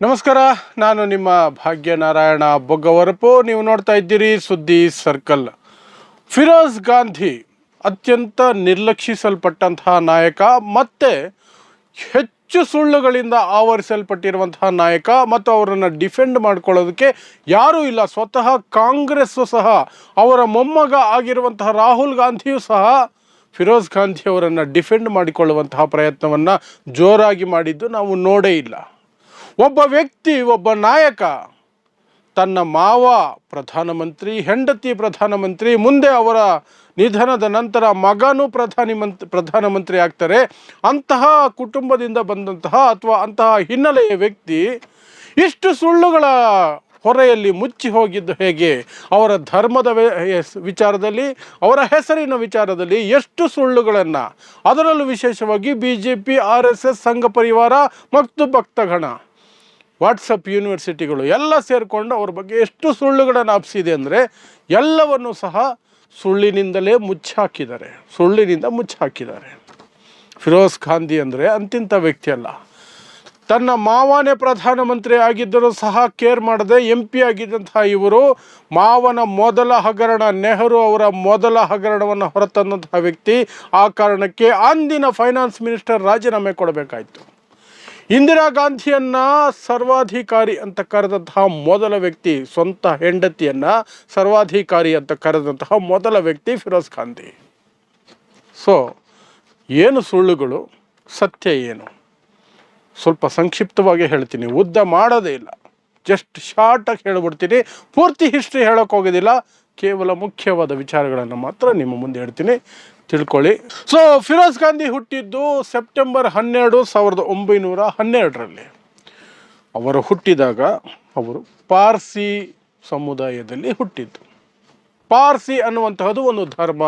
ನಮಸ್ಕಾರ, ನಾನು ನಿಮ್ಮ ಭಾಗ್ಯನಾರಾಯಣ ಬೊಗ್ಗವರಪು. ನೀವು ನೋಡ್ತಾ ಇದ್ದೀರಿ ಸುದ್ದಿ ಸರ್ಕಲ್. ಫಿರೋಜ್ ಗಾಂಧಿ ಅತ್ಯಂತ ನಿರ್ಲಕ್ಷಿಸಲ್ಪಟ್ಟಂತಹ ನಾಯಕ, ಮತ್ತೆ ಹೆಚ್ಚು ಸುಳ್ಳುಗಳಿಂದ ಆವರಿಸಲ್ಪಟ್ಟಿರುವಂತಹ ನಾಯಕ, ಮತ್ತು ಅವರನ್ನು ಡಿಫೆಂಡ್ ಮಾಡ್ಕೊಳ್ಳೋದಕ್ಕೆ ಯಾರೂ ಇಲ್ಲ. ಸ್ವತಃ ಕಾಂಗ್ರೆಸ್ಸು ಸಹ, ಅವರ ಮೊಮ್ಮಗ ಆಗಿರುವಂತಹ ರಾಹುಲ್ ಗಾಂಧಿಯೂ ಸಹ ಫಿರೋಜ್ ಗಾಂಧಿ ಅವರನ್ನು ಡಿಫೆಂಡ್ ಮಾಡಿಕೊಳ್ಳುವಂತಹ ಪ್ರಯತ್ನವನ್ನು ಜೋರಾಗಿ ಮಾಡಿದ್ದು ನಾವು ನೋಡೇ ಇಲ್ಲ. ಒಬ್ಬ ವ್ಯಕ್ತಿ, ಒಬ್ಬ ನಾಯಕ, ತನ್ನ ಮಾವ ಪ್ರಧಾನಮಂತ್ರಿ, ಹೆಂಡತಿ ಪ್ರಧಾನಮಂತ್ರಿ, ಮುಂದೆ ಅವರ ನಿಧನದ ನಂತರ ಮಗನೂ ಪ್ರಧಾನಿ ಮಂತ್ ಪ್ರಧಾನಮಂತ್ರಿ ಆಗ್ತಾರೆ. ಅಂತಹ ಕುಟುಂಬದಿಂದ ಬಂದಂತಹ ಅಥವಾ ಅಂತಹ ಹಿನ್ನೆಲೆಯ ವ್ಯಕ್ತಿ ಇಷ್ಟು ಸುಳ್ಳುಗಳ ಹೊರೆಯಲ್ಲಿ ಮುಚ್ಚಿ ಹೋಗಿದ್ದು ಹೇಗೆ? ಅವರ ಧರ್ಮದ ವಿಚಾರದಲ್ಲಿ, ಅವರ ಹೆಸರಿನ ವಿಚಾರದಲ್ಲಿ ಎಷ್ಟು ಸುಳ್ಳುಗಳನ್ನು? ಅದರಲ್ಲೂ ವಿಶೇಷವಾಗಿ B J P R S S, Sangh Parivar ಮತ್ತು ಭಕ್ತಗಣ. ವಾಟ್ಸಪ್ ಯೂನಿವರ್ಸಿಟಿಗಳು ಎಲ್ಲ ಸೇರಿಕೊಂಡು ಅವ್ರ ಬಗ್ಗೆ ಎಷ್ಟು ಸುಳ್ಳುಗಳನ್ನು ಹಬ್ಸಿದೆ ಅಂದರೆ ಎಲ್ಲವನ್ನು ಸಹ ಸುಳ್ಳಿನಿಂದಲೇ ಮುಚ್ಚಾಕಿದ್ದಾರೆ. ಸುಳ್ಳಿನಿಂದ ಮುಚ್ಚಾಕಿದ್ದಾರೆ. ಫಿರೋಜ್ ಗಾಂಧಿ ಅಂದರೆ ಅಂತಿಂಥ ವ್ಯಕ್ತಿ ಅಲ್ಲ. ತನ್ನ ಮಾವನೇ ಪ್ರಧಾನಮಂತ್ರಿ ಆಗಿದ್ದರೂ ಸಹ ಕೇರ್ ಮಾಡದೆ ಎಂ ಪಿ ಆಗಿದ್ದಂತಹ ಇವರು ಮಾವನ ಮೊದಲ ಹಗರಣ, ನೆಹರು ಅವರ ಮೊದಲ ಹಗರಣವನ್ನು ಹೊರತಂದಂತಹ ವ್ಯಕ್ತಿ. ಆ ಕಾರಣಕ್ಕೆ ಅಂದಿನ ಫೈನಾನ್ಸ್ ಮಿನಿಸ್ಟರ್ ರಾಜೀನಾಮೆ ಕೊಡಬೇಕಾಯಿತು. ಇಂದಿರಾ ಗಾಂಧಿಯನ್ನ ಸರ್ವಾಧಿಕಾರಿ ಅಂತ ಕರೆದಂತಹ ಮೊದಲ ವ್ಯಕ್ತಿ, ಸ್ವಂತ ಹೆಂಡತಿಯನ್ನ ಸರ್ವಾಧಿಕಾರಿ ಅಂತ ಕರೆದಂತಹ ಮೊದಲ ವ್ಯಕ್ತಿ ಫಿರೋಜ್ ಗಾಂಧಿ ಸೊ ಏನು ಸುಳ್ಳುಗಳು? ಸತ್ಯ ಏನು? ಸ್ವಲ್ಪ ಸಂಕ್ಷಿಪ್ತವಾಗಿ ಹೇಳ್ತೀನಿ. ಉದ್ದ ಮಾಡೋದೇ ಇಲ್ಲ. ಜಸ್ಟ್ ಶಾರ್ಟಾಗಿ ಹೇಳ್ಬಿಡ್ತೀನಿ. ಪೂರ್ತಿ ಹಿಸ್ಟ್ರಿ ಹೇಳೋಕ್ಕೋಗೋದಿಲ್ಲ. ಕೇವಲ ಮುಖ್ಯವಾದ ವಿಚಾರಗಳನ್ನು ಮಾತ್ರ ನಿಮ್ಮ ಮುಂದೆ ಹೇಳ್ತೀನಿ. ತಿಳ್ಕೊಳ್ಳಿ. ಸೊ ಫಿರೋಜ್ ಗಾಂಧಿ ಹುಟ್ಟಿದ್ದು ಸೆಪ್ಟೆಂಬರ್ ಹನ್ನೆರಡು ಸಾವಿರದ ಒಂಬೈನೂರ ಹನ್ನೆರಡರಲ್ಲಿ. ಅವರು ಹುಟ್ಟಿದಾಗ ಅವರು ಪಾರ್ಸಿ ಸಮುದಾಯದಲ್ಲಿ ಹುಟ್ಟಿದ್ದು. ಪಾರ್ಸಿ ಅನ್ನುವಂತಹದ್ದು ಒಂದು ಧರ್ಮ.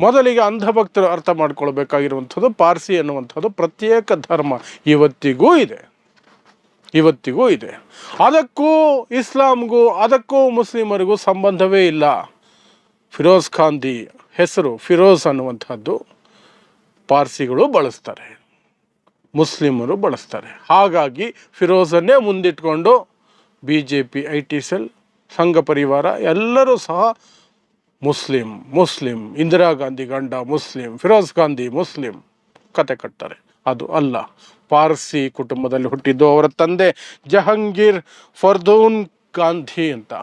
ಮೊದಲಿಗೆ ಅಂಧಭಕ್ತರು ಅರ್ಥ ಮಾಡ್ಕೊಳ್ಬೇಕಾಗಿರುವಂಥದ್ದು ಪಾರ್ಸಿ ಅನ್ನುವಂಥದ್ದು ಪ್ರತ್ಯೇಕ ಧರ್ಮ. ಇವತ್ತಿಗೂ ಇದೆ. ಇವತ್ತಿಗೂ ಇದೆ. ಅದಕ್ಕೂ ಇಸ್ಲಾಂಗೂ, ಅದಕ್ಕೂ ಮುಸ್ಲಿಮರಿಗೂ ಸಂಬಂಧವೇ ಇಲ್ಲ. ಫಿರೋಜ್ ಖಾಂದಿ ಹೆಸರು ಫಿರೋಜ್ ಅನ್ನುವಂಥದ್ದು ಪಾರ್ಸಿಗಳು ಬಳಸ್ತಾರೆ. ಮುಸ್ಲಿಮರು ಬಳಸ್ತಾರೆ. ಹಾಗಾಗಿ ಫಿರೋಜನ್ನೇ ಮುಂದಿಟ್ಕೊಂಡು B J P I T cell Sangh Parivar ಎಲ್ಲರೂ ಸಹ ಮುಸ್ಲಿಂ ಮುಸ್ಲಿಂ, ಇಂದಿರಾ ಗಾಂಧಿ ಗಂಡ ಮುಸ್ಲಿಂ, ಫಿರೋಜ್ ಗಾಂಧಿ ಮುಸ್ಲಿಂ ಕತೆ ಕಟ್ತಾರೆ. ಅದು ಅಲ್ಲ, ಪಾರ್ಸಿ ಕುಟುಂಬದಲ್ಲಿ ಹುಟ್ಟಿದ್ದು ಅವರ ತಂದೆ ಜಹಂಗೀರ್ ಫರ್ದೂನ್ ಗಾಂಧಿ ಅಂತ.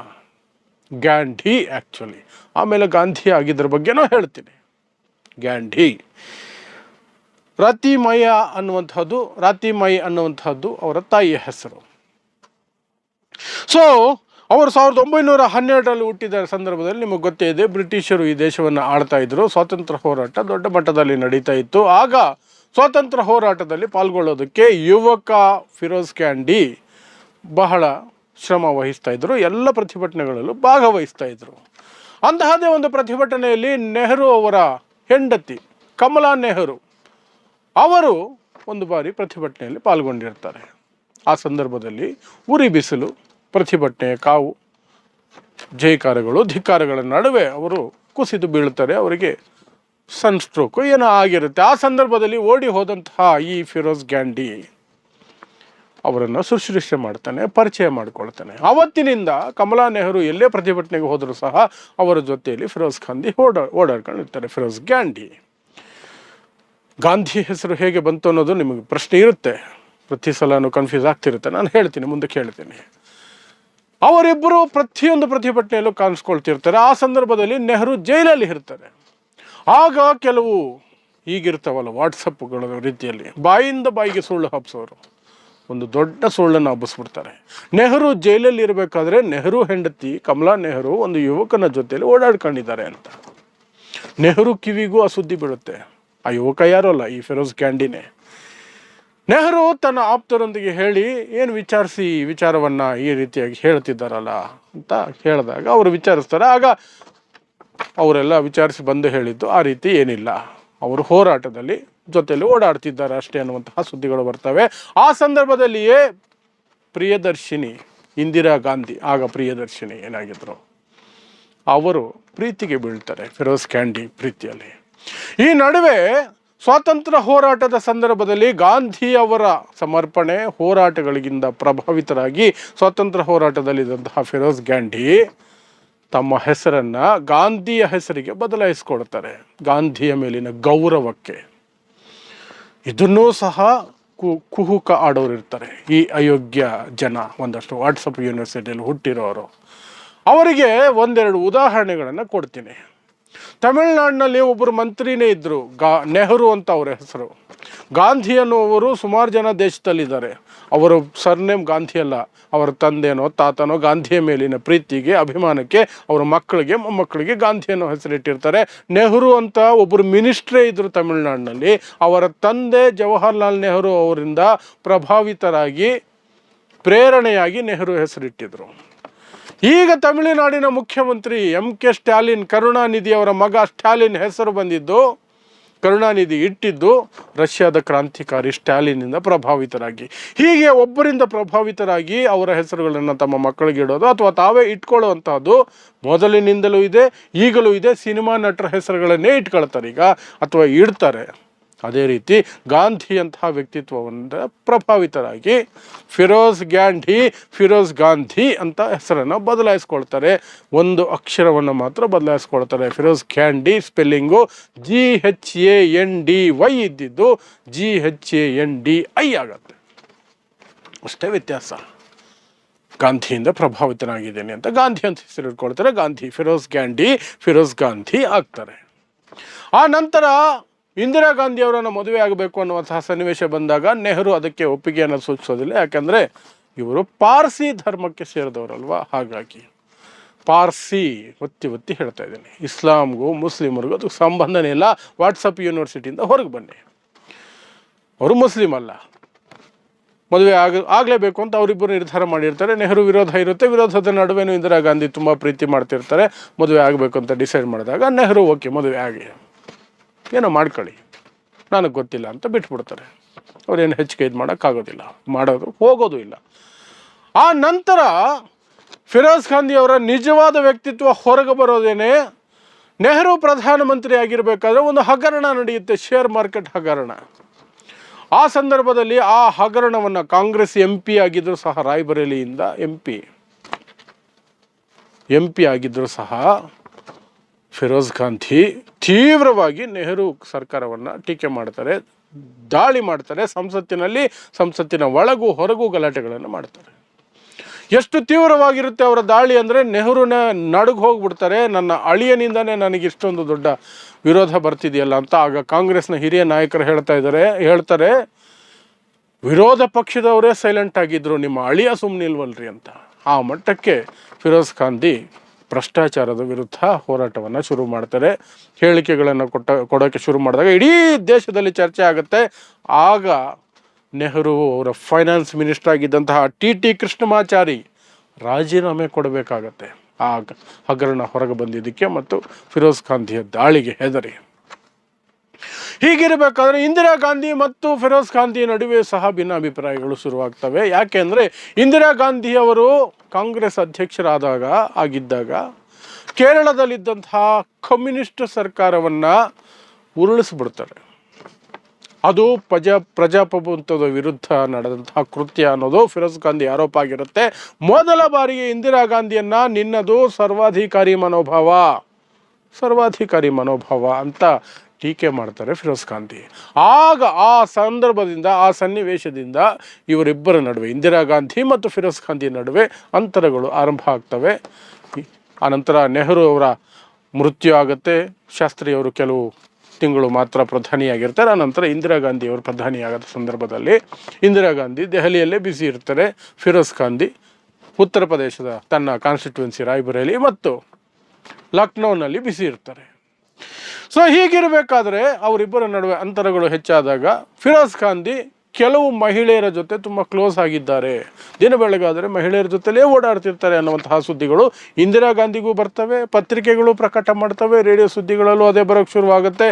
ಗ್ಯಾಂಢಿ ಆ್ಯಕ್ಚುಲಿ ಆಮೇಲೆ ಗಾಂಧಿ ಆಗಿದ್ರ ಬಗ್ಗೆನೂ ಹೇಳ್ತೀನಿ. ಗ್ಯಾಂಡಿ ರತಿಮಯ ಅನ್ನುವಂಥದ್ದು, ರಾತಿಮಯಿ ಅನ್ನುವಂಥದ್ದು ಅವರ ತಾಯಿಯ ಹೆಸರು. ಸೊ ಅವರು ಸಾವಿರದ ಒಂಬೈನೂರ ಹನ್ನೆರಡರಲ್ಲಿ ಹುಟ್ಟಿದ ಸಂದರ್ಭದಲ್ಲಿ ನಿಮಗೆ ಗೊತ್ತೇ ಇದೆ, ಬ್ರಿಟಿಷರು ಈ ದೇಶವನ್ನು ಆಳ್ತಾ ಇದ್ರು. ಸ್ವಾತಂತ್ರ್ಯ ಹೋರಾಟ ದೊಡ್ಡ ಮಟ್ಟದಲ್ಲಿ ನಡೀತಾ ಇತ್ತು. ಆಗ ಸ್ವಾತಂತ್ರ್ಯ ಹೋರಾಟದಲ್ಲಿ ಪಾಲ್ಗೊಳ್ಳೋದಕ್ಕೆ ಯುವಕ ಫಿರೋಜ್ ಕ್ಯಾಂಡಿ ಬಹಳ ಶ್ರಮ ವಹಿಸ್ತಾ ಇದ್ದರು ಎಲ್ಲ ಪ್ರತಿಭಟನೆಗಳಲ್ಲೂ ಭಾಗವಹಿಸ್ತಾ ಇದ್ದರು ಅಂತಹದೇ ಒಂದು ಪ್ರತಿಭಟನೆಯಲ್ಲಿ ನೆಹರು ಅವರ ಹೆಂಡತಿ ಕಮಲಾ ನೆಹರು ಅವರು ಒಂದು ಬಾರಿ ಪ್ರತಿಭಟನೆಯಲ್ಲಿ ಪಾಲ್ಗೊಂಡಿರ್ತಾರೆ. ಆ ಸಂದರ್ಭದಲ್ಲಿ ಉರಿ ಬಿಸಿಲು, ಪ್ರತಿಭಟನೆಯ ಕಾವು ಜೈಕಾರಗಳು ಧಿಕ್ಕಾರಗಳ ನಡುವೆ ಅವರು ಕುಸಿದು ಬೀಳ್ತಾರೆ ಅವರಿಗೆ ಸನ್ ಸ್ಟ್ರೋಕು ಏನೋ ಆಗಿರುತ್ತೆ. ಆ ಸಂದರ್ಭದಲ್ಲಿ ಓಡಿ ಹೋದಂತಹ ಈ ಫಿರೋಜ್ ಗ್ಯಾಂಡಿ ಅವರನ್ನು ಶುಶ್ರೂಷೆ ಮಾಡ್ತಾನೆ, ಪರಿಚಯ ಮಾಡ್ಕೊಳ್ತಾನೆ. ಆವತ್ತಿನಿಂದ ಕಮಲಾ ನೆಹರು ಎಲ್ಲೇ ಪ್ರತಿಭಟನೆಗೆ ಹೋದರೂ ಸಹ ಅವರ ಜೊತೆಯಲ್ಲಿ ಫಿರೋಜ್ ಖಾಂದಿ ಓಡಾ, ಓಡಾಡ್ಕೊಂಡಿರ್ತಾರೆ, ಫಿರೋಜ್ ಗ್ಯಾಂಡಿ. ಗಾಂಧಿ ಹೆಸರು ಹೇಗೆ ಬಂತು ಅನ್ನೋದು ನಿಮಗೆ ಪ್ರಶ್ನೆ ಇರುತ್ತೆ. ಪ್ರತಿ ಸಲನೂ ಕನ್ಫ್ಯೂಸ್ ಆಗ್ತಿರುತ್ತೆ. ನಾನು ಹೇಳ್ತೀನಿ, ಮುಂದೆ ಹೇಳ್ತೀನಿ ಅವರಿಬ್ಬರು ಪ್ರತಿಯೊಂದು ಪ್ರತಿಭಟನೆಯಲ್ಲೂ ಕಾಣಿಸ್ಕೊಳ್ತಿರ್ತಾರೆ. ಆ ಸಂದರ್ಭದಲ್ಲಿ ನೆಹರು ಜೈಲಲ್ಲಿ ಇರ್ತಾರೆ. ಆಗ ಕೆಲವು ಈಗಿರ್ತಾವಲ್ಲ ವಾಟ್ಸಪ್ಗಳ ರೀತಿಯಲ್ಲಿ, ಬಾಯಿಂದ ಬಾಯಿಗೆ ಸುಳ್ಳು ಹಬ್ಸೋರು ಒಂದು ದೊಡ್ಡ ಸುಳ್ಳನ್ನು ಹಬ್ಬಿಸ್ಬಿಡ್ತಾರೆ. ನೆಹರು ಜೈಲಲ್ಲಿ ಇರಬೇಕಾದ್ರೆ ನೆಹರು ಹೆಂಡತಿ ಕಮಲಾ ನೆಹರು ಒಂದು ಯುವಕನ ಜೊತೆಯಲ್ಲಿ ಓಡಾಡ್ಕೊಂಡಿದ್ದಾರೆ ಅಂತ. ನೆಹರು ಕಿವಿಗೂ ಆ ಸುದ್ದಿ ಬೀಳುತ್ತೆ. ಆ ಯುವಕ ಯಾರೂ ಅಲ್ಲ, ಈ ಫಿರೋಜ್ ಕ್ಯಾಂಡಿನೇ. ನೆಹರು ತನ್ನ ಆಪ್ತರೊಂದಿಗೆ ಹೇಳಿ, ಏನು ವಿಚಾರಿಸಿ ವಿಚಾರವನ್ನು ಈ ರೀತಿಯಾಗಿ ಹೇಳ್ತಿದ್ದಾರಲ್ಲ? ಅಂತ ಹೇಳಿದಾಗ ಅವರು ವಿಚಾರಿಸ್ತಾರೆ. ಆಗ ಅವರೆಲ್ಲ ವಿಚಾರಿಸಿ ಬಂದು ಹೇಳಿದ್ದು, ಆ ರೀತಿ ಏನಿಲ್ಲ. ಅವರು ಹೋರಾಟದಲ್ಲಿ ಜೊತೆಯಲ್ಲಿ ಓಡಾಡ್ತಿದ್ದಾರೆ ಅಷ್ಟೇ ಅನ್ನುವಂತಹ ಸುದ್ದಿಗಳು ಬರ್ತವೆ. ಆ ಸಂದರ್ಭದಲ್ಲಿಯೇ ಪ್ರಿಯದರ್ಶಿನಿ, ಇಂದಿರಾ ಗಾಂಧಿ, ಆಗ ಪ್ರಿಯದರ್ಶಿನಿ ಏನಾಗಿದ್ರು? ಅವರು ಪ್ರೀತಿಗೆ ಬೀಳ್ತಾರೆ ಫಿರೋಸ್ ಕ್ಯಾಂಡಿ ಪ್ರೀತಿಯಲ್ಲಿ. ಈ ನಡುವೆ ಸ್ವಾತಂತ್ರ್ಯ ಹೋರಾಟದ ಸಂದರ್ಭದಲ್ಲಿ ಗಾಂಧಿ ಅವರ ಸಮರ್ಪಣೆ ಹೋರಾಟಗಳಿಗಿಂತ ಪ್ರಭಾವಿತರಾಗಿ ಸ್ವಾತಂತ್ರ್ಯ ಹೋರಾಟದಲ್ಲಿದ್ದಂತಹ ಫಿರೋಜ್ ಗಾಂಧಿ ತಮ್ಮ ಹೆಸರನ್ನು ಗಾಂಧಿಯ ಹೆಸರಿಗೆ ಬದಲಾಯಿಸಿಕೊಡ್ತಾರೆ. ಗಾಂಧಿಯ ಮೇಲಿನ ಗೌರವಕ್ಕೆ. ಇದನ್ನೂ ಸಹ ಕು, ಕುಹುಕ ಆಡೋರು ಇರ್ತಾರೆ. ಈ ಅಯೋಗ್ಯ ಜನ ಒಂದಷ್ಟು ವಾಟ್ಸಪ್ ಯೂನಿವರ್ಸಿಟಿಯಲ್ಲಿ ಹುಟ್ಟಿರೋರು. ಅವರಿಗೆ ಒಂದೆರಡು ಉದಾಹರಣೆಗಳನ್ನು ಕೊಡ್ತೀನಿ. ತಮಿಳ್ನಾಡಿನಲ್ಲಿ ಒಬ್ಬರು ಮಂತ್ರಿನೇ ಇದ್ದರು ಗಾ, ನೆಹರು ಅಂತ ಅವರ ಹೆಸರು. ಗಾಂಧಿ ಅನ್ನುವರು ಸುಮಾರು ಜನ ದೇಶದಲ್ಲಿದ್ದಾರೆ. ಅವರ ಸರ್ನೇಮ್ ಗಾಂಧಿ ಅಲ್ಲ, ಅವರ ತಂದೆನೋ ತಾತನೋ ಗಾಂಧಿಯ ಮೇಲಿನ ಪ್ರೀತಿಗೆ, ಅಭಿಮಾನಕ್ಕೆ, ಅವರ ಮಕ್ಕಳಿಗೆ, ಮೊಮ್ಮಕ್ಕಳಿಗೆ ಗಾಂಧಿ ಅನ್ನೋ ಹೆಸರಿಟ್ಟಿರ್ತಾರೆ. ನೆಹರು ಅಂತ ಒಬ್ಬರು ಮಿನಿಸ್ಟ್ರೇ ಇದ್ದರು ತಮಿಳುನಾಡಿನಲ್ಲಿ. ಅವರ ತಂದೆ ಜವಾಹರ್ಲಾಲ್ ನೆಹರು ಅವರಿಂದ ಪ್ರಭಾವಿತರಾಗಿ, ಪ್ರೇರಣೆಯಾಗಿ ನೆಹರು ಹೆಸರಿಟ್ಟಿದ್ರು. ಈಗ ತಮಿಳುನಾಡಿನ ಮುಖ್ಯಮಂತ್ರಿ ಎಂ ಕೆ ಸ್ಟ್ಯಾಲಿನ್ ಕರುಣಾನಿಧಿ ಅವರ ಮಗ ಸ್ಟ್ಯಾಲಿನ್ ಹೆಸರು ಬಂದಿದ್ದು ಕರುಣಾನಿಧಿ ಇಟ್ಟಿದ್ದು ರಷ್ಯಾದ ಕ್ರಾಂತಿಕಾರಿ ಸ್ಟಾಲಿನಿಂದ ಪ್ರಭಾವಿತರಾಗಿ. ಹೀಗೆ ಒಬ್ಬರಿಂದ ಪ್ರಭಾವಿತರಾಗಿ ಅವರ ಹೆಸರುಗಳನ್ನು ತಮ್ಮ ಮಕ್ಕಳಿಗೆ ಇಡೋದು ಅಥವಾ ತಾವೇ ಇಟ್ಕೊಳ್ಳುವಂತಹದ್ದು ಮೊದಲಿನಿಂದಲೂ ಇದೆ, ಈಗಲೂ ಇದೆ, ಸಿನಿಮಾ ನಟರ ಹೆಸರುಗಳನ್ನೇ ಇಟ್ಕೊಳ್ತಾರೆ ಈಗ, ಅಥವಾ ಇಡ್ತಾರೆ. ಅದೇ ರೀತಿ ಗಾಂಧಿಯಂತಹ ವ್ಯಕ್ತಿತ್ವವನ್ನ ಪ್ರಭಾವಿತರಾಗಿ ಫಿರೋಜ್ ಗ್ಯಾಂಡಿ ಫಿರೋಜ್ ಗಾಂಧಿ ಅಂತ ಹೆಸರನ್ನು ಬದಲಾಯಿಸ್ಕೊಳ್ತಾರೆ. ಒಂದು ಅಕ್ಷರವನ್ನು ಮಾತ್ರ ಬದಲಾಯಿಸ್ಕೊಳ್ತಾರೆ. Feroze Ghandy spelling G H A N D Y ಇದ್ದಿದ್ದು G H A N D I ಆಗತ್ತೆ. ಅಷ್ಟೇ ವ್ಯತ್ಯಾಸ. ಗಾಂಧಿಯಿಂದ ಪ್ರಭಾವಿತನಾಗಿದ್ದೇನೆ ಅಂತ ಗಾಂಧಿ ಅಂತ ಹೆಸರು ಇಟ್ಕೊಳ್ತಾರೆ. ಗಾಂಧಿ, ಫಿರೋಜ್ ಗ್ಯಾಂಡಿ ಫಿರೋಜ್ ಗಾಂಧಿ ಆಗ್ತಾರೆ. ಆ ನಂತರ ಇಂದಿರಾ ಗಾಂಧಿ ಅವರನ್ನು ಮದುವೆ ಆಗಬೇಕು ಅನ್ನುವಂತಹ ಸನ್ನಿವೇಶ ಬಂದಾಗ ನೆಹರು ಅದಕ್ಕೆ ಒಪ್ಪಿಗೆಯನ್ನು ಸೂಚಿಸೋದಿಲ್ಲ. ಯಾಕಂದರೆ ಇವರು ಪಾರ್ಸಿ ಧರ್ಮಕ್ಕೆ ಸೇರಿದವರಲ್ವಾ? ಹಾಗಾಗಿ ಪಾರ್ಸಿ ಒತ್ತಿ ಒತ್ತಿ ಹೇಳ್ತಾ ಇದ್ದೀನಿ. ಇಸ್ಲಾಂಗೂ ಮುಸ್ಲಿಮರಿಗೂ ಅದಕ್ಕೆ ಸಂಬಂಧನೇ ಇಲ್ಲ. ವಾಟ್ಸಪ್ ಯೂನಿವರ್ಸಿಟಿಯಿಂದ ಹೊರಗೆ ಬನ್ನಿ. ಅವರು ಮುಸ್ಲಿಂ ಅಲ್ಲ. ಮದುವೆ ಆಗ, ಆಗಲೇಬೇಕು ಅಂತ ಅವರಿಬ್ಬರು ನಿರ್ಧಾರ ಮಾಡಿರ್ತಾರೆ. ನೆಹರು ವಿರೋಧ ಇರುತ್ತೆ. ವಿರೋಧದ ನಡುವೆನೂ ಇಂದಿರಾ ಗಾಂಧಿ ತುಂಬ ಪ್ರೀತಿ ಮಾಡ್ತಿರ್ತಾರೆ. ಮದುವೆ ಆಗಬೇಕು ಅಂತ ಡಿಸೈಡ್ ಮಾಡಿದಾಗ ನೆಹರು ಓಕೆ ಮದುವೆ ಆಗಿ. ಏನೋ ಮಾಡ್ಕೊಳ್ಳಿ. ನನಗೆ ಗೊತ್ತಿಲ್ಲ ಅಂತ ಬಿಟ್ಬಿಡ್ತಾರೆ. ಅವ್ರೇನು ಹೆಚ್ಚಿಗೆ ಇದು ಮಾಡೋಕ್ಕಾಗೋದಿಲ್ಲ. ಮಾಡೋದು ಹೋಗೋದು ಇಲ್ಲ. ಆ ನಂತರ ಫಿರೋಜ್ ಖಾಂಧಿಯವರ ನಿಜವಾದ ವ್ಯಕ್ತಿತ್ವ ಹೊರಗೆ ಬರೋದೇನೆ ನೆಹರು ಪ್ರಧಾನಮಂತ್ರಿ ಆಗಿರಬೇಕಾದ್ರೆ ಒಂದು ಹಗರಣ ನಡೆಯುತ್ತೆ, ಶೇರ್ ಮಾರ್ಕೆಟ್ ಹಗರಣ. ಆ ಸಂದರ್ಭದಲ್ಲಿ ಆ ಹಗರಣವನ್ನು ಕಾಂಗ್ರೆಸ್ ಎಂ ಪಿ ಆಗಿದ್ದರೂ ಸಹ ರಾಯ್ಬರೇಲಿಯಿಂದ ಎಂ ಪಿ ಎಂ ಪಿ ಆಗಿದ್ದರೂ ಸಹ ಫಿರೋಜ್ ಖಾನ್ ಗಾಂಧಿ ತೀವ್ರವಾಗಿ ನೆಹರು ಸರ್ಕಾರವನ್ನು ಟೀಕೆ ಮಾಡ್ತಾರೆ, ದಾಳಿ ಮಾಡ್ತಾರೆ, ಸಂಸತ್ತಿನಲ್ಲಿ, ಸಂಸತ್ತಿನ ಒಳಗೂ ಹೊರಗೂ ಗಲಾಟೆಗಳನ್ನು ಮಾಡ್ತಾರೆ. ಎಷ್ಟು ತೀವ್ರವಾಗಿರುತ್ತೆ ಅವರ ದಾಳಿ ಅಂದರೆ ನೆಹರುನ ನಡುಗು ಹೋಗ್ಬಿಡ್ತಾರೆ, ನನ್ನ ಅಳಿಯನಿಂದನೇ ನನಗೆ ಇಷ್ಟೊಂದು ದೊಡ್ಡ ವಿರೋಧ ಬರ್ತಿದೆಯಲ್ಲ ಅಂತ ಆಗ ಕಾಂಗ್ರೆಸ್ನ ಹಿರಿಯ ನಾಯಕರು ಹೇಳ್ತಾ ಇದ್ದಾರೆ, ಹೇಳ್ತಾರೆ, ವಿರೋಧ ಪಕ್ಷದವರೇ ಸೈಲೆಂಟ್ ಆಗಿದ್ದರು ನಿಮ್ಮ ಅಳಿಯ ಸುಮ್ಮನಿಲ್ವಲ್ರಿ ಅಂತ. ಆ ಮಟ್ಟಕ್ಕೆ ಫಿರೋಜ್ ಗಾಂಧಿ ಭ್ರಷ್ಟಾಚಾರದ ವಿರುದ್ಧ ಹೋರಾಟವನ್ನು ಶುರು ಮಾಡ್ತಾರೆ. ಹೇಳಿಕೆಗಳನ್ನು ಕೊಟ್ಟ ಕೊಡೋಕ್ಕೆ ಶುರು ಮಾಡಿದಾಗ ಇಡೀ ದೇಶದಲ್ಲಿ ಚರ್ಚೆ ಆಗುತ್ತೆ. ಆಗ ನೆಹರು ಅವರ ಫೈನಾನ್ಸ್ ಮಿನಿಸ್ಟರ್ ಆಗಿದ್ದಂತಹ ಟಿ ಟಿ ಕೃಷ್ಣಮಾಚಾರಿ ರಾಜೀನಾಮೆ ಕೊಡಬೇಕಾಗತ್ತೆ. ಆ ಹಗರಣ ಹೊರಗೆ ಬಂದಿದ್ದಕ್ಕೆ ಮತ್ತು ಫಿರೋಜ್ ಗಾಂಧಿಯ ದಾಳಿಗೆ ಹೆದರಿ. ಹೀಗಿರಬೇಕಾದ್ರೆ ಇಂದಿರಾ ಗಾಂಧಿ ಮತ್ತು ಫಿರೋಜ್ ಗಾಂಧಿ ನಡುವೆ ಸಹ ಭಿನ್ನಾಭಿಪ್ರಾಯಗಳು ಶುರುವಾಗ್ತವೆ. ಯಾಕೆಂದರೆ ಇಂದಿರಾ ಗಾಂಧಿ ಅವರು ಕಾಂಗ್ರೆಸ್ ಅಧ್ಯಕ್ಷರಾದಾಗ ಆಗಿದ್ದಾಗ ಕೇರಳದಲ್ಲಿದ್ದಂತಹ ಕಮ್ಯುನಿಸ್ಟ್ ಸರ್ಕಾರವನ್ನು ಉರುಳಿಸ್ಬಿಡ್ತಾರೆ. ಅದು ಪ್ರಜಾ ಪ್ರಜಾಪ್ರಭುತ್ವದ ವಿರುದ್ಧ ನಡೆದಂತಹ ಕೃತ್ಯ ಅನ್ನೋದು ಫಿರೋಜ್ ಗಾಂಧಿ ಆರೋಪ ಆಗಿರುತ್ತೆ. ಮೊದಲ ಬಾರಿಗೆ ಇಂದಿರಾ ಗಾಂಧಿಯನ್ನ ನಿನ್ನದು ಸರ್ವಾಧಿಕಾರಿ ಮನೋಭಾವ. ಸರ್ವಾಧಿಕಾರಿ ಮನೋಭಾವ ಅಂತ ಟೀಕೆ ಮಾಡ್ತಾರೆ ಫಿರೋಜ್ ಗಾಂಧಿ ಆಗ ಆ ಸಂದರ್ಭದಿಂದ, ಆ ಸನ್ನಿವೇಶದಿಂದ ಇವರಿಬ್ಬರ ನಡುವೆ, ಇಂದಿರಾ ಗಾಂಧಿ ಮತ್ತು ಫಿರೋಜ್ ಗಾಂಧಿ ನಡುವೆ ಅಂತರಗಳು ಆರಂಭ ಆಗ್ತವೆ. ಆನಂತರ ನೆಹರು ಅವರ ಮೃತ್ಯು ಆಗುತ್ತೆ. ಶಾಸ್ತ್ರಿ ಅವರು ಕೆಲವು ತಿಂಗಳು ಮಾತ್ರ ಪ್ರಧಾನಿಯಾಗಿರ್ತಾರೆ. ಆನಂತರ ಇಂದಿರಾ ಗಾಂಧಿ ಅವರು ಪ್ರಧಾನಿಯಾಗದ ಸಂದರ್ಭದಲ್ಲಿ ಇಂದಿರಾ ಗಾಂಧಿ ದೆಹಲಿಯಲ್ಲೇ ಬ್ಯುಸಿ ಇರ್ತಾರೆ. ಫಿರೋಜ್ ಗಾಂಧಿ ಉತ್ತರ ಪ್ರದೇಶದ ತನ್ನ ಕಾನ್ಸ್ಟಿಟ್ಯುವೆನ್ಸಿ ರಾಯ್ಬರೇಲಿ ಮತ್ತು ಲಕ್ನೋನಲ್ಲಿ ಬಿಸಿ ಇರ್ತಾರೆ. ಸೊ ಹೀಗಿರಬೇಕಾದ್ರೆ ಅವರಿಬ್ಬರ ನಡುವೆ ಅಂತರಗಳು ಹೆಚ್ಚಾದಾಗ ಫಿರೋಜ್ ಗಾಂಧಿ ಕೆಲವು ಮಹಿಳೆಯರ ಜೊತೆ ತುಂಬ ಕ್ಲೋಸ್ ಆಗಿದ್ದಾರೆ. ದಿನ ಬೆಳಗಾದರೆ ಮಹಿಳೆಯರ ಜೊತೆಲೇ ಓಡಾಡ್ತಿರ್ತಾರೆ ಅನ್ನುವಂತಹ ಸುದ್ದಿಗಳು ಇಂದಿರಾ ಗಾಂಧಿಗೂ ಬರ್ತವೆ, ಪತ್ರಿಕೆಗಳು ಪ್ರಕಟ ಮಾಡ್ತವೆ, ರೇಡಿಯೋ ಸುದ್ದಿಗಳಲ್ಲೂ ಅದೇ ಬರೋಕ್ಕೆ ಶುರುವಾಗುತ್ತೆ.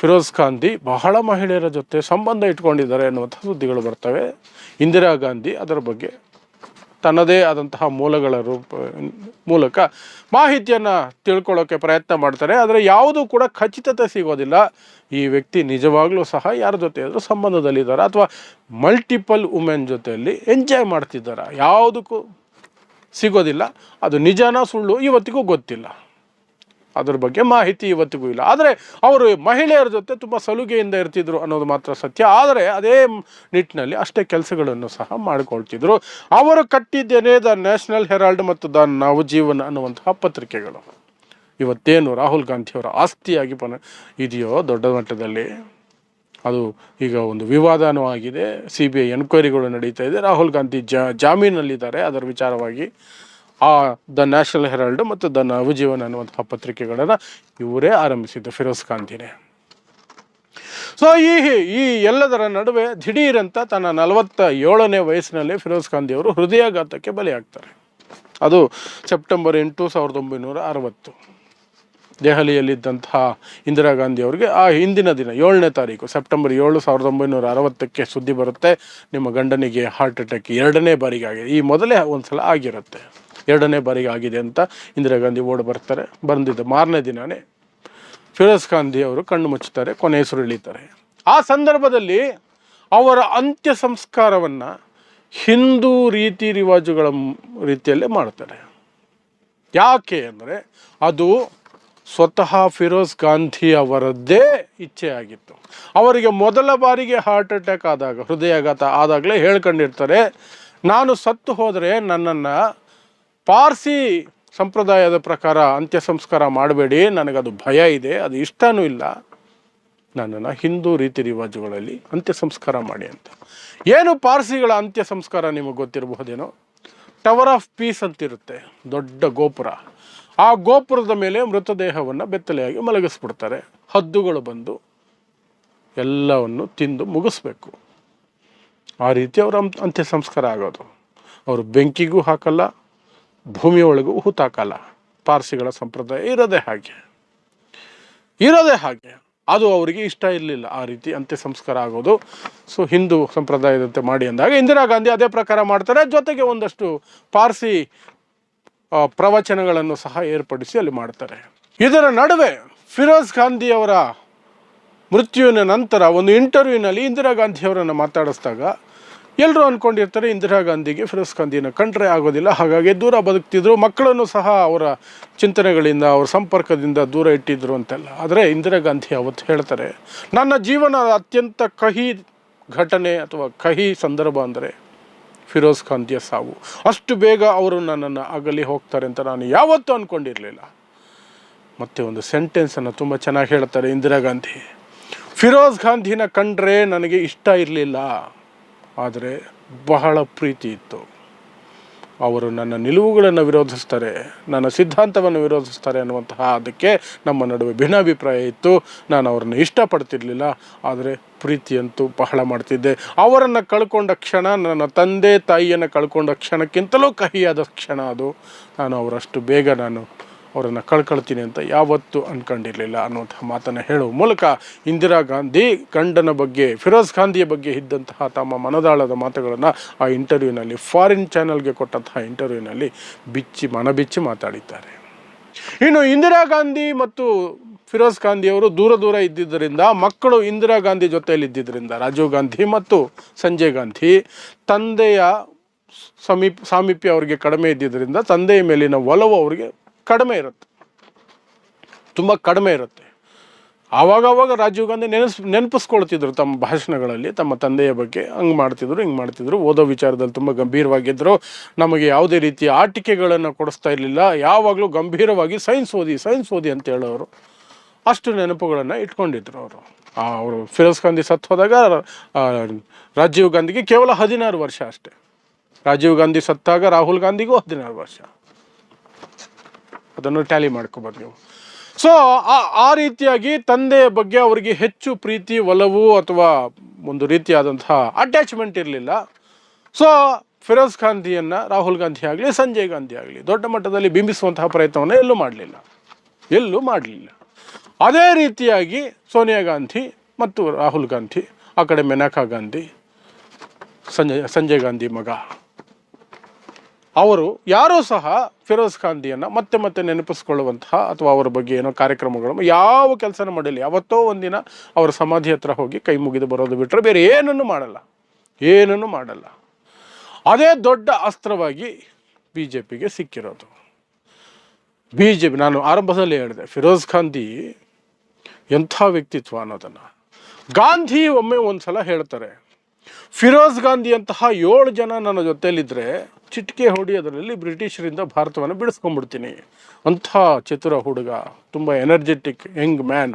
ಫಿರೋಜ್ ಗಾಂಧಿ ಬಹಳ ಮಹಿಳೆಯರ ಜೊತೆ ಸಂಬಂಧ ಇಟ್ಕೊಂಡಿದ್ದಾರೆ ಅನ್ನುವಂಥ ಸುದ್ದಿಗಳು ಬರ್ತವೆ. ಇಂದಿರಾ ಗಾಂಧಿ ಅದರ ಬಗ್ಗೆ ತನ್ನದೇ ಆದಂತಹ ಮೂಲಗಳ ರೂಪ, ಮೂಲಕ ಮಾಹಿತಿಯನ್ನು ತಿಳ್ಕೊಳ್ಳೋಕ್ಕೆ ಪ್ರಯತ್ನ ಮಾಡ್ತಾರೆ. ಆದರೆ ಯಾವುದೂ ಕೂಡ ಖಚಿತತೆ ಸಿಗೋದಿಲ್ಲ. ಈ ವ್ಯಕ್ತಿ ನಿಜವಾಗ್ಲೂ ಸಹ ಯಾರ ಜೊತೆ ಆದರೂ ಸಂಬಂಧದಲ್ಲಿದ್ದಾರೆ ಅಥವಾ ಮಲ್ಟಿಪಲ್ ವುಮೆನ್ ಜೊತೆಯಲ್ಲಿ ಎಂಜಾಯ್ ಮಾಡ್ತಿದ್ದಾರೆ? ಯಾವುದಕ್ಕೂ ಸಿಗೋದಿಲ್ಲ. ಅದು ನಿಜಾನ ಸುಳ್ಳು ಇವತ್ತಿಗೂ ಗೊತ್ತಿಲ್ಲ. ಅದ್ರ ಬಗ್ಗೆ ಮಾಹಿತಿ ಇವತ್ತಿಗೂ ಇಲ್ಲ. ಆದರೆ ಅವರು ಮಹಿಳೆಯರ ಜೊತೆ ತುಂಬ ಸಲುಗೆಯಿಂದ ಇರ್ತಿದ್ರು ಅನ್ನೋದು ಮಾತ್ರ ಸತ್ಯ. ಆದರೆ ಅದೇ ನಿಟ್ಟಿನಲ್ಲಿ ಅಷ್ಟೇ ಕೆಲಸಗಳನ್ನು ಸಹ ಮಾಡಿಕೊಳ್ತಿದ್ರು. ಅವರು ಕಟ್ಟಿದ್ದೇನೆ ದ ನ್ಯಾಷನಲ್ ಹೆರಾಲ್ಡ್ ಮತ್ತು ದ ನವಜೀವನ ಅನ್ನುವಂತಹ ಪತ್ರಿಕೆಗಳು. ಇವತ್ತೇನು ರಾಹುಲ್ ಗಾಂಧಿಯವರ ಆಸ್ತಿಯಾಗಿ ಪನ ಇದೆಯೋ ದೊಡ್ಡ ಮಟ್ಟದಲ್ಲಿ? ಅದು ಈಗ ಒಂದು ವಿವಾದನೂ ಆಗಿದೆ ಸಿ ಬಿ ಐ ಎನ್ಕ್ವೈರಿಗಳು ನಡೀತಾ ಇದೆ. ರಾಹುಲ್ ಗಾಂಧಿ ಜಾ ಜಾಮೀನಲ್ಲಿದ್ದಾರೆ. ಅದರ ವಿಚಾರವಾಗಿ ಆ ದ ನ್ಯಾಷನಲ್ ಹೆರಾಲ್ಡ್ ಮತ್ತು ದ ನವಜೀವನ್ ಅನ್ನುವಂತಹ ಪತ್ರಿಕೆಗಳನ್ನು ಇವರೇ ಆರಂಭಿಸಿದ್ದು, ಫಿರೋಜ್ ಖಾಂತಿನೇ ಸೊ ಈ ಈ ಎಲ್ಲದರ ನಡುವೆ ದಿಢೀರಂತ ತನ್ನ ನಲವತ್ತ ಏಳನೇ ವಯಸ್ಸಿನಲ್ಲಿ ಫಿರೋಜ್ ಅವರು ಹೃದಯಾಘಾತಕ್ಕೆ ಬಲಿಯಾಗ್ತಾರೆ. ಅದು ಸೆಪ್ಟೆಂಬರ್ ಎಂಟು ಸಾವಿರದ ಒಂಬೈನೂರ ಅರವತ್ತು. ದೆಹಲಿಯಲ್ಲಿದ್ದಂತಹ ಇಂದಿರಾ ಗಾಂಧಿ ಅವರಿಗೆ ಆ ಹಿಂದಿನ ದಿನ, ಏಳನೇ ತಾರೀಕು, ಸೆಪ್ಟೆಂಬರ್ ಏಳು ಸಾವಿರದ ಒಂಬೈನೂರ ಅರವತ್ತಕ್ಕೆ ಸುದ್ದಿ ಬರುತ್ತೆ. ನಿಮ್ಮ ಗಂಡನಿಗೆ ಹಾರ್ಟ್ ಅಟ್ಯಾಕ್ ಎರಡನೇ ಬಾರಿಗೆ ಆಗಿದೆ. ಈ ಮೊದಲೇ ಒಂದು ಸಲ ಆಗಿರುತ್ತೆ. ಎರಡನೇ ಬಾರಿಗೆ ಆಗಿದೆ ಅಂತ ಇಂದಿರಾ ಗಾಂಧಿ ಓಡಿ ಬರ್ತಾರೆ, ಬಂದಿದ್ದ ಮಾರನೇ ದಿನವೇ ಫಿರೋಜ್ ಗಾಂಧಿ ಅವರು ಕಣ್ಣು ಮುಚ್ಚುತ್ತಾರೆ, ಕೊನೆ ಹೆಸರು ಇಳಿತಾರೆ. ಆ ಸಂದರ್ಭದಲ್ಲಿ ಅವರ ಅಂತ್ಯ ಸಂಸ್ಕಾರವನ್ನು ಹಿಂದೂ ರೀತಿ ರಿವಾಜುಗಳ ರೀತಿಯಲ್ಲೇ ಮಾಡ್ತಾರೆ. ಯಾಕೆ ಅಂದರೆ ಅದು ಸ್ವತಃ ಫಿರೋಜ್ ಗಾಂಧಿ ಅವರದ್ದೇ ಇಚ್ಛೆ ಆಗಿತ್ತು. ಅವರಿಗೆ ಮೊದಲ ಬಾರಿಗೆ ಹಾರ್ಟ್ ಅಟ್ಯಾಕ್ ಆದಾಗ, ಹೃದಯಾಘಾತ ಆದಾಗಲೇ ಹೇಳ್ಕೊಂಡಿರ್ತಾರೆ, ನಾನು ಸತ್ತು ಹೋದರೆ ನನ್ನನ್ನು ಪಾರ್ಸಿ ಸಂಪ್ರದಾಯದ ಪ್ರಕಾರ ಅಂತ್ಯ ಸಂಸ್ಕಾರ ಮಾಡಬೇಡಿ. ನನಗದು ಭಯ ಇದೆ. ಅದು ಇಷ್ಟನೂ ಇಲ್ಲ. ನನ್ನನ್ನು ಹಿಂದೂ ರೀತಿ ರಿವಾಜುಗಳಲ್ಲಿ ಅಂತ್ಯ ಸಂಸ್ಕಾರ ಮಾಡಿ ಅಂತ. ಏನು ಪಾರ್ಸಿಗಳ ಅಂತ್ಯ ಸಂಸ್ಕಾರ ನಿಮಗೆ ಗೊತ್ತಿರಬಹುದೇನೋ? ಟವರ್ ಆಫ್ ಪೀಸ್ ಅಂತಿರುತ್ತೆ. ದೊಡ್ಡ ಗೋಪುರ. ಆ ಗೋಪುರದ ಮೇಲೆ ಮೃತದೇಹವನ್ನು ಬೆತ್ತಲೆಯಾಗಿ ಮಲಗಿಸ್ಬಿಡ್ತಾರೆ. ಹದ್ದುಗಳು ಬಂದು ಎಲ್ಲವನ್ನು ತಿಂದು ಮುಗಿಸ್ಬೇಕು. ಆ ರೀತಿ ಅವರ ಅಂತ್ಯ ಸಂಸ್ಕಾರ ಆಗೋದು. ಅವರು ಬೆಂಕಿಗೂ ಹಾಕಲ್ಲ. ಭೂಮಿಯೊಳಗೂ ಹೂತಾಕಲ್ಲ ಪಾರ್ಸಿಗಳ ಸಂಪ್ರದಾಯ ಇರೋದೇ ಹಾಗೆ. ಇರೋದೇ ಹಾಗೆ. ಅದು ಅವರಿಗೆ ಇಷ್ಟ ಇರಲಿಲ್ಲ. ಆ ರೀತಿ ಅಂತ್ಯ ಸಂಸ್ಕಾರ ಆಗೋದು. ಸೊ, ಹಿಂದೂ ಸಂಪ್ರದಾಯದಂತೆ ಮಾಡಿ ಅಂದಾಗ ಇಂದಿರಾ ಗಾಂಧಿ ಅದೇ ಪ್ರಕಾರ ಮಾಡ್ತಾರೆ. ಜೊತೆಗೆ ಒಂದಷ್ಟು ಪಾರ್ಸಿ ಪ್ರವಚನಗಳನ್ನು ಸಹ ಏರ್ಪಡಿಸಿ ಅಲ್ಲಿ ಮಾಡ್ತಾರೆ. ಇದರ ನಡುವೆ ಫಿರೋಜ್ ಗಾಂಧಿಯವರ ಮೃತ್ಯುವಿನ ನಂತರ ಒಂದು ಇಂಟರ್ವ್ಯೂನಲ್ಲಿ ಇಂದಿರಾ ಗಾಂಧಿಯವರನ್ನು ಮಾತಾಡಿಸಿದಾಗ ಎಲ್ಲರೂ ಅಂದ್ಕೊಂಡಿರ್ತಾರೆ ಇಂದಿರಾ ಗಾಂಧಿಗೆ ಫಿರೋಜ್ ಗಾಂಧಿನ ಕಂಡ್ರೆ ಆಗೋದಿಲ್ಲ. ಹಾಗಾಗಿ ದೂರ ಬದುಕ್ತಿದ್ರು. ಮಕ್ಕಳನ್ನು ಸಹ ಅವರ ಚಿಂತನೆಗಳಿಂದ, ಅವರ ಸಂಪರ್ಕದಿಂದ ದೂರ ಇಟ್ಟಿದ್ರು ಅಂತೆಲ್ಲ. ಆದರೆ ಇಂದಿರಾ ಗಾಂಧಿ ಅವತ್ತು ಹೇಳ್ತಾರೆ, ನನ್ನ ಜೀವನದ ಅತ್ಯಂತ ಕಹಿ ಘಟನೆ ಅಥವಾ ಕಹಿ ಸಂದರ್ಭ ಅಂದರೆ ಫಿರೋಜ್ ಗಾಂಧಿಯ ಸಾವು. ಅಷ್ಟು ಬೇಗ ಅವರು ನನ್ನನ್ನು ಅಗಲಿ ಹೋಗ್ತಾರೆ ಅಂತ ನಾನು ಯಾವತ್ತೂ ಅಂದ್ಕೊಂಡಿರಲಿಲ್ಲ ಮತ್ತೆ ಒಂದು ಸೆಂಟೆನ್ಸನ್ನು ತುಂಬ ಚೆನ್ನಾಗಿ ಹೇಳ್ತಾರೆ ಇಂದಿರಾ ಗಾಂಧಿ. ಫಿರೋಜ್ ಗಾಂಧಿನ ಕಂಡ್ರೆ ನನಗೆ ಇಷ್ಟ ಇರಲಿಲ್ಲ. ಆದರೆ ಬಹಳ ಪ್ರೀತಿ ಇತ್ತು. ಅವರು ನನ್ನ ನಿಲುವುಗಳನ್ನು ವಿರೋಧಿಸ್ತಾರೆ, ನನ್ನ ಸಿದ್ಧಾಂತವನ್ನು ವಿರೋಧಿಸ್ತಾರೆ ಅನ್ನುವಂತಹ ಅದಕ್ಕೆ ನಮ್ಮ ನಡುವೆ ಭಿನ್ನಾಭಿಪ್ರಾಯ ಇತ್ತು. ನಾನು ಅವರನ್ನು ಇಷ್ಟಪಡ್ತಿರಲಿಲ್ಲ, ಆದರೆ ಪ್ರೀತಿಯಂತೂ ಬಹಳ ಮಾಡ್ತಿದ್ದೆ. ಅವರನ್ನು ಕಳ್ಕೊಂಡ ಕ್ಷಣ, ನನ್ನ ತಂದೆ ತಾಯಿಯನ್ನು ಕಳ್ಕೊಂಡ ಕ್ಷಣಕ್ಕಿಂತಲೂ ಕಹಿಯಾದ ಕ್ಷಣ ಅದು. ನಾನು ಅವರಷ್ಟು ಬೇಗ ನಾನು ಅವರನ್ನು ಕಳ್ಕೊಳ್ತೀನಿ ಅಂತ ಯಾವತ್ತೂ ಅಂದ್ಕೊಂಡಿರಲಿಲ್ಲ ಅನ್ನುವಂತಹ ಮಾತನ್ನು ಹೇಳುವ ಮೂಲಕ ಇಂದಿರಾ ಗಾಂಧಿ ಗಂಡನ ಬಗ್ಗೆ, ಫಿರೋಜ್ ಗಾಂಧಿಯ ಬಗ್ಗೆ ಇದ್ದಂತಹ ತಮ್ಮ ಮನದಾಳದ ಮಾತುಗಳನ್ನು ಆ ಇಂಟರ್ವ್ಯೂನಲ್ಲಿ, ಫಾರಿನ್ ಚಾನೆಲ್ಗೆ ಕೊಟ್ಟಂತಹ ಇಂಟರ್ವ್ಯೂನಲ್ಲಿ ಬಿಚ್ಚಿ, ಮನಬಿಚ್ಚಿ ಮಾತಾಡಿದ್ದಾರೆ. ಇನ್ನು ಇಂದಿರಾ ಗಾಂಧಿ ಮತ್ತು ಫಿರೋಜ್ ಗಾಂಧಿಯವರು ದೂರ ದೂರ ಇದ್ದಿದ್ದರಿಂದ, ಮಕ್ಕಳು ಇಂದಿರಾ ಗಾಂಧಿ ಜೊತೆಯಲ್ಲಿ ಇದ್ದಿದ್ದರಿಂದ, ರಾಜೀವ್ ಗಾಂಧಿ ಮತ್ತು ಸಂಜಯ್ ಗಾಂಧಿ, ತಂದೆಯ ಸಮೀಪ, ಸಾಮೀಪ್ಯ ಅವರಿಗೆ ಕಡಿಮೆ ಇದ್ದಿದ್ದರಿಂದ, ತಂದೆಯ ಮೇಲಿನ ಒಲವು ಅವರಿಗೆ ಕಡಿಮೆ ಇರುತ್ತೆ. ತುಂಬ ಕಡಿಮೆ ಇರುತ್ತೆ. ಆವಾಗವಾಗ ರಾಜೀವ್ ಗಾಂಧಿ ನೆನೆಸ್, ನೆನಪಿಸ್ಕೊಳ್ತಿದ್ರು ತಮ್ಮ ಭಾಷಣಗಳಲ್ಲಿ, ತಮ್ಮ ತಂದೆಯ ಬಗ್ಗೆ ಹಂಗೆ ಮಾಡ್ತಿದ್ರು, ಹಿಂಗೆ ಮಾಡ್ತಿದ್ರು, ಓದೋ ವಿಚಾರದಲ್ಲಿ ತುಂಬ ಗಂಭೀರವಾಗಿದ್ದರು ನಮಗೆ ಯಾವುದೇ ರೀತಿಯ ಆಟಿಕೆಗಳನ್ನು ಕೊಡಿಸ್ತಾ ಇರಲಿಲ್ಲ. ಯಾವಾಗಲೂ ಗಂಭೀರವಾಗಿ ಸೈನ್ಸ್ ಓದಿ ಸೈನ್ಸ್ ಓದಿ ಅಂತ ಹೇಳೋರು ಅಷ್ಟು ನೆನಪುಗಳನ್ನು ಇಟ್ಕೊಂಡಿದ್ರು ಅವರು. ಅವರು ಫಿರೋಜ್ ಗಾಂಧಿ ಸತ್ತು ಹೋದಾಗ ರಾಜೀವ್ ಗಾಂಧಿಗೆ ಕೇವಲ ಹದಿನಾರು ವರ್ಷ ಅಷ್ಟೇ. ರಾಜೀವ್ ಗಾಂಧಿ ಸತ್ತಾಗ ರಾಹುಲ್ ಗಾಂಧಿಗೂ ಹದಿನಾರು ವರ್ಷ. ಅದನ್ನು ಟ್ಯಾಲಿ ಮಾಡ್ಕೋಬೋದು ನೀವು. ಸೊ ಆ ರೀತಿಯಾಗಿ ತಂದೆಯ ಬಗ್ಗೆ ಅವರಿಗೆ ಹೆಚ್ಚು ಪ್ರೀತಿ, ಒಲವು ಅಥವಾ ಒಂದು ರೀತಿಯಾದಂತಹ ಅಟ್ಯಾಚ್ಮೆಂಟ್ ಇರಲಿಲ್ಲ. ಸೊ ಫಿರೋಜ್ ಗಾಂಧಿಯನ್ನು ರಾಹುಲ್ ಗಾಂಧಿ ಆಗಲಿ ಸಂಜಯ್ ಗಾಂಧಿ ಆಗಲಿ, ದೊಡ್ಡ ಮಟ್ಟದಲ್ಲಿ ಬಿಂಬಿಸುವಂತಹ ಪ್ರಯತ್ನವನ್ನು ಎಲ್ಲೂ ಮಾಡಲಿಲ್ಲ. ಎಲ್ಲೂ ಮಾಡಲಿಲ್ಲ. ಅದೇ ರೀತಿಯಾಗಿ ಸೋನಿಯಾ ಗಾಂಧಿ ಮತ್ತು ರಾಹುಲ್ ಗಾಂಧಿ, ಆ ಕಡೆ ಮೇನಕಾ ಗಾಂಧಿ, ಸಂಜಯ್ ಸಂಜಯ್ ಗಾಂಧಿ ಮಗ. ಅವರು ಯಾರೂ ಸಹ ಫಿರೋಜ್ ಖಾಂದಿಯನ್ನು ಮತ್ತೆ ಮತ್ತೆ ನೆನಪಿಸ್ಕೊಳ್ಳುವಂತಹ ಅಥವಾ ಅವರ ಬಗ್ಗೆ ಏನೋ ಕಾರ್ಯಕ್ರಮಗಳು ಯಾವ ಕೆಲಸನ ಮಾಡಿಲ್ಲ. ಯಾವತ್ತೋ ಒಂದಿನ ಅವರ ಸಮಾಧಿ ಹತ್ರ ಹೋಗಿ ಕೈ ಮುಗಿದು ಬರೋದು ಬಿಟ್ಟರೆ ಬೇರೆ ಏನನ್ನು ಮಾಡಲ್ಲ. ಏನನ್ನು ಮಾಡಲ್ಲ. ಅದೇ ದೊಡ್ಡ ಅಸ್ತ್ರವಾಗಿ ಬಿ ಜೆ ಪಿಗೆ ಸಿಕ್ಕಿರೋದು. ಬಿ ಜೆ ಪಿ ನಾನು ಆರಂಭದಲ್ಲಿ ಹೇಳಿದೆ, ಫಿರೋಜ್ ಖಾಂದಿ ಎಂಥ ವ್ಯಕ್ತಿತ್ವ ಅನ್ನೋದನ್ನು. ಗಾಂಧಿ ಒಮ್ಮೆ ಒಂದು ಸಲ ಹೇಳ್ತಾರೆ ಫಿರೋಜ್ ಗಾಂಧಿಯಂತಹ ಏಳು ಜನ ನನ್ನ ಜೊತೆಯಲ್ಲಿದ್ದರೆ ಚಿಟಿಕೆ ಅದರಲ್ಲಿ ಬ್ರಿಟಿಷರಿಂದ ಭಾರತವನ್ನು ಬಿಡಿಸ್ಕೊಂಡ್ಬಿಡ್ತೀನಿ. ಅಂಥ ಚತುರ ಹುಡುಗ, ತುಂಬ ಎನರ್ಜೆಟಿಕ್ ಯಂಗ್ ಮ್ಯಾನ್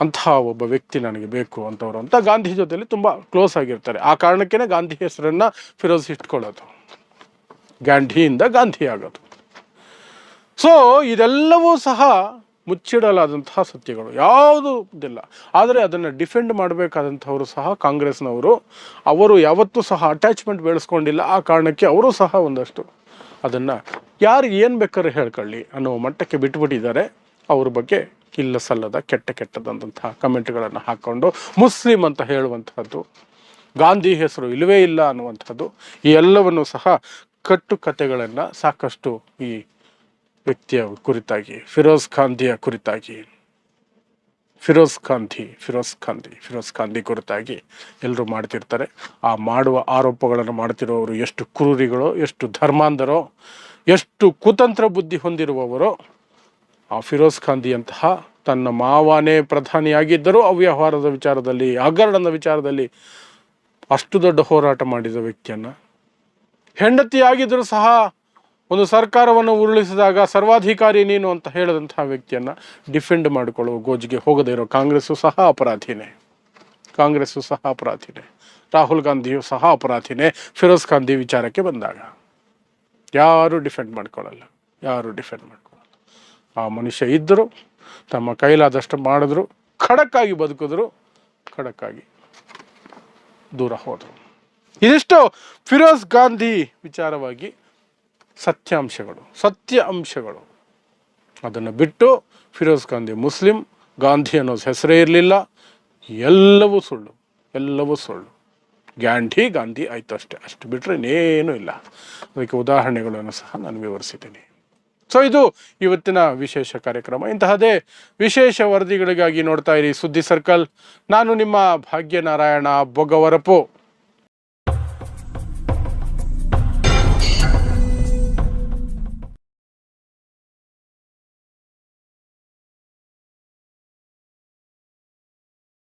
ಅಂತಹ ಒಬ್ಬ ವ್ಯಕ್ತಿ ನನಗೆ ಬೇಕು ಅಂತವರು ಅಂತ ಗಾಂಧಿ ಜೊತೆಯಲ್ಲಿ ತುಂಬ ಕ್ಲೋಸ್ ಆಗಿರ್ತಾರೆ. ಆ ಕಾರಣಕ್ಕೇ ಗಾಂಧಿ ಹೆಸರನ್ನು ಫಿರೋಜ್ ಇಟ್ಕೊಳ್ಳೋದು. ಗಾಂಧಿಯಿಂದ ಗಾಂಧಿ ಆಗೋದು. ಸೊ ಇದೆಲ್ಲವೂ ಸಹ ಮುಚ್ಚಿಡಲಾದಂತಹ ಸತ್ಯಗಳು. ಯಾವುದೂ ಇದಿಲ್ಲ. ಆದರೆ ಅದನ್ನು ಡಿಫೆಂಡ್ ಮಾಡಬೇಕಾದಂಥವರು ಸಹ ಕಾಂಗ್ರೆಸ್ನವರು. ಅವರು ಯಾವತ್ತೂ ಸಹ ಅಟ್ಯಾಚ್ಮೆಂಟ್ ಬೆಳೆಸ್ಕೊಂಡಿಲ್ಲ. ಆ ಕಾರಣಕ್ಕೆ ಅವರು ಸಹ ಒಂದಷ್ಟು ಅದನ್ನು ಯಾರು ಏನು ಬೇಕಾದ್ರೆ ಹೇಳ್ಕೊಳ್ಳಿ ಅನ್ನೋ ಮಟ್ಟಕ್ಕೆ ಬಿಟ್ಬಿಟ್ಟಿದ್ದಾರೆ. ಅವ್ರ ಬಗ್ಗೆ ಇಲ್ಲ ಸಲ್ಲದ, ಕೆಟ್ಟ ಕೆಟ್ಟದಂತಹ ಕಮೆಂಟ್ಗಳನ್ನು ಹಾಕ್ಕೊಂಡು ಮುಸ್ಲಿಂ ಅಂತ ಹೇಳುವಂಥದ್ದು ಗಾಂಧಿ ಹೆಸರು ಇಲ್ಲವೇ ಇಲ್ಲ ಅನ್ನುವಂಥದ್ದು ಈ ಎಲ್ಲವನ್ನು ಸಹ ಕಟ್ಟು ಕಥೆಗಳನ್ನು ಸಾಕಷ್ಟು ಈ ವ್ಯಕ್ತಿಯ ಕುರಿತಾಗಿ, ಫಿರೋಜ್ ಖಾಂಧಿಯ ಕುರಿತಾಗಿ, ಫಿರೋಜ್ ಖಾಂಧಿ ಫಿರೋಜ್ ಖಾಂಧಿ ಫಿರೋಜ್ ಖಾಂಧಿ ಕುರಿತಾಗಿ ಎಲ್ಲರೂ ಮಾಡ್ತಿರ್ತಾರೆ. ಆ ಮಾಡುವ ಆರೋಪಗಳನ್ನು ಮಾಡ್ತಿರೋರು ಎಷ್ಟು ಕ್ರೂರಿಗಳು, ಎಷ್ಟು ಧರ್ಮಾಂಧರೋ, ಎಷ್ಟು ಕುತಂತ್ರ ಬುದ್ಧಿ ಹೊಂದಿರುವವರೋ, ಆ ಫಿರೋಜ್ ಖಾಂಧಿಯಂತಹ ತನ್ನ ಮಾವನೇ ಪ್ರಧಾನಿಯಾಗಿದ್ದರೂ ಅವ್ಯವಹಾರದ ವಿಚಾರದಲ್ಲಿ, ಹಗರಣದ ವಿಚಾರದಲ್ಲಿ ಅಷ್ಟು ದೊಡ್ಡ ಹೋರಾಟ ಮಾಡಿದ ವ್ಯಕ್ತಿಯನ್ನು ಹೆಂಡತಿಯಾಗಿದ್ದರೂ ಸಹ ಒಂದು ಸರ್ಕಾರವನ್ನು ಉರುಳಿಸಿದಾಗ ಸರ್ವಾಧಿಕಾರಿ ನೀನು ಅಂತ ಹೇಳಿದಂತಹ ವ್ಯಕ್ತಿಯನ್ನು ಡಿಫೆಂಡ್ ಮಾಡಿಕೊಳ್ಳುವ ಗೋಜಿಗೆ ಹೋಗದೇ ಇರೋ ಕಾಂಗ್ರೆಸ್ಸು ಸಹ ಅಪರಾಧಿನೇ. ಕಾಂಗ್ರೆಸ್ಸು ಸಹ ಅಪರಾಧಿನೇ. ರಾಹುಲ್ ಗಾಂಧಿಯು ಸಹ ಅಪರಾಧಿನೇ. ಫಿರೋಜ್ ಗಾಂಧಿ ವಿಚಾರಕ್ಕೆ ಬಂದಾಗ ಯಾರು ಡಿಫೆಂಡ್ ಮಾಡ್ಕೊಳ್ಳಲ್ಲ. ಯಾರು ಡಿಫೆಂಡ್ ಮಾಡ್ಕೊಳ್ಳಲ್ಲ. ಆ ಮನುಷ್ಯ ಇದ್ದರು, ತಮ್ಮ ಕೈಲಾದಷ್ಟು ಮಾಡಿದ್ರು, ಖಡಕ್ಕಾಗಿ ಬದುಕಿದ್ರು, ಖಡಕ್ಕಾಗಿ ದೂರ ಹೋದರು. ಇದಿಷ್ಟು ಫಿರೋಜ್ ಗಾಂಧಿ ವಿಚಾರವಾಗಿ ಸತ್ಯಾಂಶಗಳು ಸತ್ಯ ಅಂಶಗಳು ಅದನ್ನು ಬಿಟ್ಟು ಫಿರೋಜ್ ಗಾಂಧಿ ಮುಸ್ಲಿಂ, ಗಾಂಧಿ ಅನ್ನೋದು ಹೆಸರೇ ಇರಲಿಲ್ಲ. ಎಲ್ಲವೂ ಸುಳ್ಳು ಎಲ್ಲವೂ ಸುಳ್ಳು. ಗ್ಯಾಂಡಿ ಗಾಂಧಿ ಆಯಿತು ಅಷ್ಟೇ, ಅಷ್ಟು ಬಿಟ್ಟರೆ ಇನ್ನೇನೂ ಇಲ್ಲ. ಅದಕ್ಕೆ ಉದಾಹರಣೆಗಳನ್ನು ಸಹ ನಾನು ವಿವರಿಸಿದ್ದೀನಿ. ಸೊ ಇದು ಇವತ್ತಿನ ವಿಶೇಷ ಕಾರ್ಯಕ್ರಮ. ಇಂತಹದೇ ವಿಶೇಷ ವರದಿಗಳಿಗಾಗಿ ನೋಡ್ತಾ ಇರಿ ಸುದ್ದಿ ಸರ್ಕಲ್. ನಾನು ನಿಮ್ಮ ಭಾಗ್ಯನಾರಾಯಣ ಬೊಗವರಪು